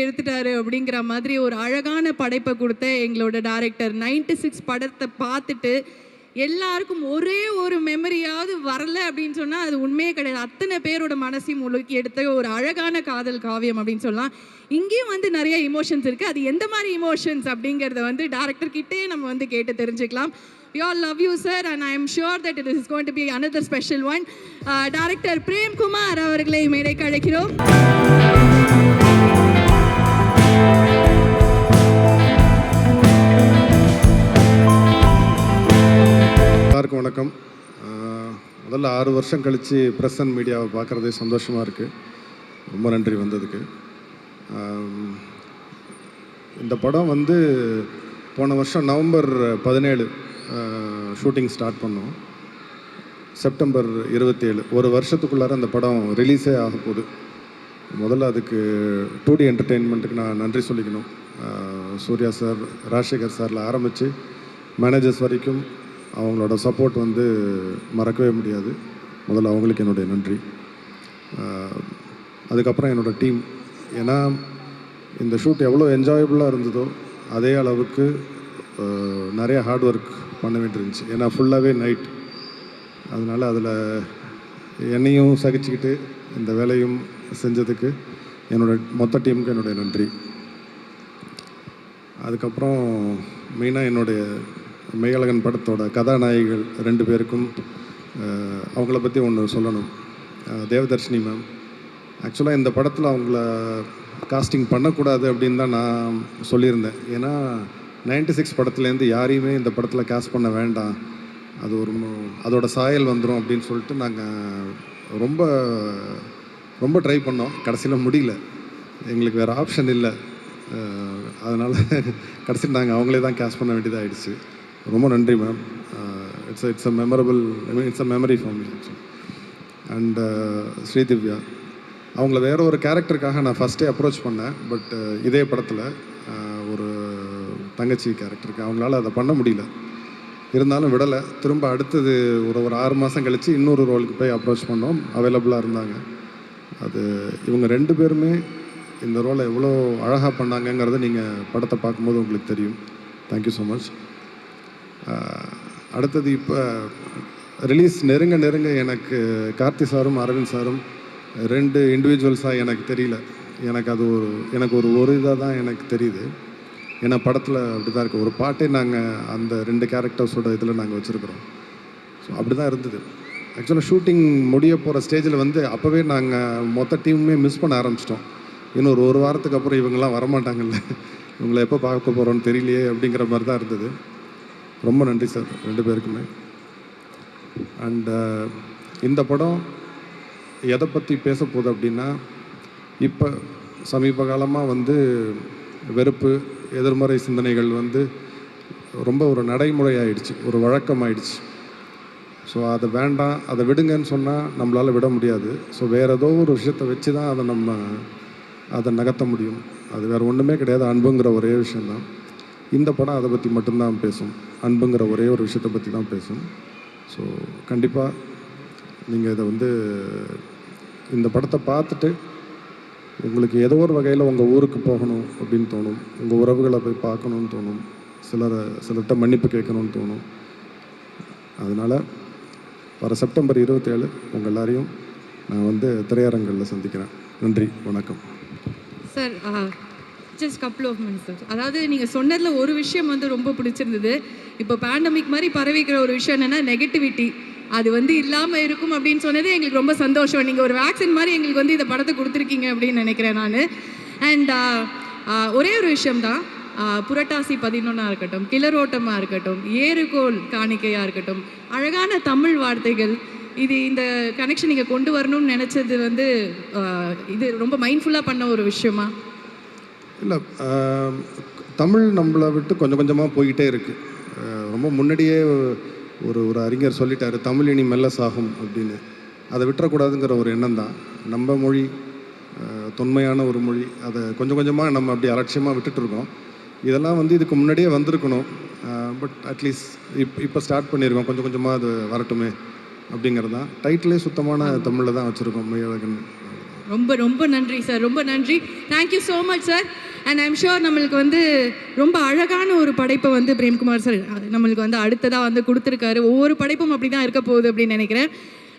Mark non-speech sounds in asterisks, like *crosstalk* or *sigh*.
எடுத்துட்டாரு அப்படிங்கிற மாதிரி ஒரு அழகான படைப்பை கொடுத்த எங்களோட டைரக்டர் 96 சிக்ஸ் படத்தை பார்த்துட்டு எல்லாருக்கும் ஒரே ஒரு மெமரியாவது வரல அப்படின்னு சொன்னால் அது உண்மையே கிடையாது. அத்தனை பேரோட மனசையும் முழுக்கி எடுத்த ஒரு அழகான காதல் காவியம் அப்படின்னு சொல்லலாம். இங்கேயும் வந்து நிறைய இமோஷன்ஸ் இருக்குது அது எந்த மாதிரி இமோஷன்ஸ் அப்படிங்கிறத வந்து டேரக்டர் கிட்டே நம்ம வந்து கேட்டு தெரிஞ்சுக்கலாம். You all love you sir and I am sure that it is going to be another special one director Premkumar அவர்களை மேடைக்கு அழைக்கிறோம். முதல்ல ஆறு வருஷம் கழித்து ப்ரெஸ் அண்ட் மீடியாவை பார்க்குறதே சந்தோஷமாக இருக்குது ரொம்ப நன்றி வந்ததுக்கு. இந்த படம் வந்து போன வருஷம் நவம்பர் பதினேழு ஷூட்டிங் ஸ்டார்ட் பண்ணோம். செப்டம்பர் இருபத்தேழு ஒரு வருஷத்துக்குள்ளார அந்த படம் ரிலீஸே ஆக போகுது. முதல்ல அதுக்கு டூ டி என்டர்டெயின்மெண்ட்டுக்கு நான் நன்றி சொல்லிக்கணும். சூர்யா சார் ராஜசேகர் சாரில் ஆரம்பித்து மேனேஜர்ஸ் வரைக்கும் அவங்களோட சப்போர்ட் வந்து மறக்கவே முடியாது. முதல்ல அவங்களுக்கு என்னுடைய நன்றி. அதுக்கப்புறம் என்னோடய டீம் ஏன்னா இந்த ஷூட் எவ்வளோ என்ஜாயபுளாக இருந்ததோ அதே அளவுக்கு நிறைய ஹார்ட் ஒர்க் பண்ண வேண்டியிருந்துச்சு ஏன்னா ஃபுல்லாகவே நைட் அதனால் அதில் என்னையும் சகிச்சுக்கிட்டு இந்த வேலையும் செஞ்சதுக்கு என்னோடய மொத்த டீமுக்கு என்னுடைய நன்றி. அதுக்கப்புறம் மெயினாக என்னுடைய மெய்யழகன் படத்தோட கதாநாயகிகள் ரெண்டு பேருக்கும் அவங்கள பற்றி ஒன்று சொல்லணும். தேவதர்ஷினி மேம் ஆக்சுவலாக இந்த படத்தில் அவங்கள காஸ்டிங் பண்ணக்கூடாது அப்படின்னு தான் நான் சொல்லியிருந்தேன். ஏன்னா 96 சிக்ஸ் படத்துலேருந்து யாரையுமே இந்த படத்தில் காஸ்ட் பண்ண வேண்டாம். அது ஒரு அதோட சாயல் வந்துடும் அப்படின்னு சொல்லிட்டு நாங்கள் ரொம்ப ரொம்ப ட்ரை பண்ணோம். கடைசியில் முடியல. எங்களுக்கு வேறு ஆப்ஷன் இல்லை. அதனால் *laughs* கடைசியில் நாங்கள் அவங்களே தான் கேஷ் பண்ண வேண்டியதாக ஆகிடுச்சு ரொம்ப நன்றி ma'am it's it's a memorable I mean it's a memory for me and Sridivya அவங்கள வேற ஒரு கேரக்டருக்காக நான் ஃபஸ்ட்டே அப்ரோச் பண்ணேன் பட் uh, இதே படத்தில் uh, ஒரு தங்கச்சி கேரக்டருக்கு அவங்களால அதை பண்ண முடியல. இருந்தாலும் விடலை. திரும்ப அடுத்தது ஒரு ஒரு ஆறு மாதம் கழித்து இன்னொரு ரோலுக்கு போய் அப்ரோச் பண்ணோம். அவைலபிளாக இருந்தாங்க. அது இவங்க ரெண்டு பேருமே இந்த ரோலை எவ்வளோ அழகாக பண்ணாங்கங்கிறத நீங்கள் படத்தை பார்க்கும்போது உங்களுக்கு தெரியும். தேங்க்யூ ஸோ மச் அடுத்தது இப்போ ரிலீஸ் நெருங்க நெருங்க எனக்கு கார்த்தி சாரும் அரவிந்த் சாரும் ரெண்டு இண்டிவிஜுவல்ஸாக எனக்கு தெரியல. எனக்கு அது ஒரு எனக்கு ஒரு ஒரு இதாக தான் எனக்கு தெரியுது. ஏன்னா படத்தில் அப்படி தான் இருக்குது ஒரு பாட்டே நாங்கள் அந்த ரெண்டு கேரக்டர்ஸோட இதில் நாங்கள் வச்சுருக்குறோம். ஸோ அப்படி தான் இருந்தது. ஆக்சுவலாக ஷூட்டிங் முடிய போகிற ஸ்டேஜில் வந்து அப்போவே நாங்கள் மொத்த டீமுமே மிஸ் பண்ண ஆரம்பிச்சிட்டோம். இன்னும் ஒரு ஒரு வாரத்துக்கு அப்புறம் இவங்கெல்லாம் வரமாட்டாங்கல்ல. இவங்களை எப்போ பார்க்க போகிறோன்னு தெரியலையே அப்படிங்கிற மாதிரி தான் இருந்தது. ரொம்ப நன்றி சார் ரெண்டு பேருக்குமே. அண்டு uh, இந்த படம் எதை பற்றி பேச போகுது அப்படின்னா இப்போ சமீப காலமாக வந்து வெறுப்பு எதிர்மறை சிந்தனைகள் வந்து ரொம்ப ஒரு நடைமுறையாயிடுச்சு ஒரு வழக்கம் ஆயிடுச்சு ஸோ அதை வேண்டாம் அதை விடுங்கன்னு சொன்னால் நம்மளால் விட முடியாது. ஸோ வேறு ஏதோ ஒரு விஷயத்தை வச்சு தான் அதை நம்ம அதை நகர்த்த முடியும். அது வேறு ஒன்றுமே கிடையாது அன்புங்கிற ஒரே விஷயந்தான் இந்த படம் அதை பற்றி மட்டும்தான் பேசும். அன்புங்கிற ஒரே ஒரு விஷயத்தை பற்றி தான் பேசும். ஸோ கண்டிப்பாக நீங்கள் இதை வந்து இந்த படத்தை பார்த்துட்டு உங்களுக்கு ஏதோ ஒரு வகையில் உங்கள் ஊருக்கு போகணும் அப்படின்னு தோணும். உங்கள் உறவுகளை போய் பார்க்கணுன்னு தோணும். சிலரை சிலர்கிட்ட மன்னிப்பு கேட்கணும்னு தோணும். அதனால் வர செப்டம்பர் இருபத்தேழு உங்கள் எல்லாரையும் நான் வந்து திரையரங்களில் சந்திக்கிறேன். நன்றி வணக்கம். Sir just couple of minutes sir அதாவது நீங்கள் சொன்னதில் ஒரு விஷயம் வந்து ரொம்ப பிடிச்சிருந்தது. இப்போ பேண்டமிக் மாதிரி பரவிக்கிற ஒரு விஷயம் என்னென்னா நெகட்டிவிட்டி அது வந்து இல்லாமல் இருக்கும் அப்படின்னு சொன்னது எங்களுக்கு ரொம்ப சந்தோஷம். நீங்கள் ஒரு வேக்சின் மாதிரி எங்களுக்கு வந்து இந்த படத்தை கொடுத்துருக்கீங்க அப்படின்னு நினைக்கிறேன் நான். அண்ட் ஒரே ஒரு விஷயம்தான். தான் புரட்டாசி பதினொன்னாக இருக்கட்டும் கிளரோட்டமாக இருக்கட்டும் ஏறுகோல் காணிக்கையாக இருக்கட்டும் அழகான தமிழ் வார்த்தைகள். இது இந்த கனெக்ஷன் நீங்கள் கொண்டு வரணும்னு நினச்சது வந்து இது ரொம்ப மைண்ட்ஃபுல்லாக பண்ண ஒரு விஷயமா? இல்லை தமிழ் நம்மளை விட்டு கொஞ்சம் கொஞ்சமாக போய்கிட்டே இருக்குது ரொம்ப முன்னாடியே ஒரு ஒரு அறிஞர் சொல்லிட்டாரு தமிழ் இனி மெல்ல சாகும் அப்படின்னு. அதை விட்டுறக்கூடாதுங்கிற ஒரு எண்ணம் தான். நம்ம மொழி தொன்மையான ஒரு மொழி. அதை கொஞ்சம் கொஞ்சமாக நம்ம அப்படி அலட்சியமாக விட்டுட்டு இருக்கோம். இதெல்லாம் வந்து இதுக்கு முன்னாடியே வந்திருக்கணும். பட் அட்லீஸ்ட் இப் இப்போ ஸ்டார்ட் பண்ணியிருக்கோம். கொஞ்சம் கொஞ்சமாக அது வரட்டுமே அப்படிங்கிறது தான். டைட்டிலே சுத்தமான தமிழில் தான் வச்சுருக்கோம் மெய்யழகன். ரொம்ப ரொம்ப நன்றி சார் ரொம்ப நன்றி. Thank you so much sir and I'm sure நம்மளுக்கு வந்து ரொம்ப அழகான ஒரு படைப்பை வந்து பிரேம்குமார் சார் நம்மளுக்கு வந்து அடுத்ததாக வந்து கொடுத்துருக்காரு. ஒவ்வொரு படைப்பும் அப்படி தான் இருக்க போகுது அப்படின்னு நினைக்கிறேன்.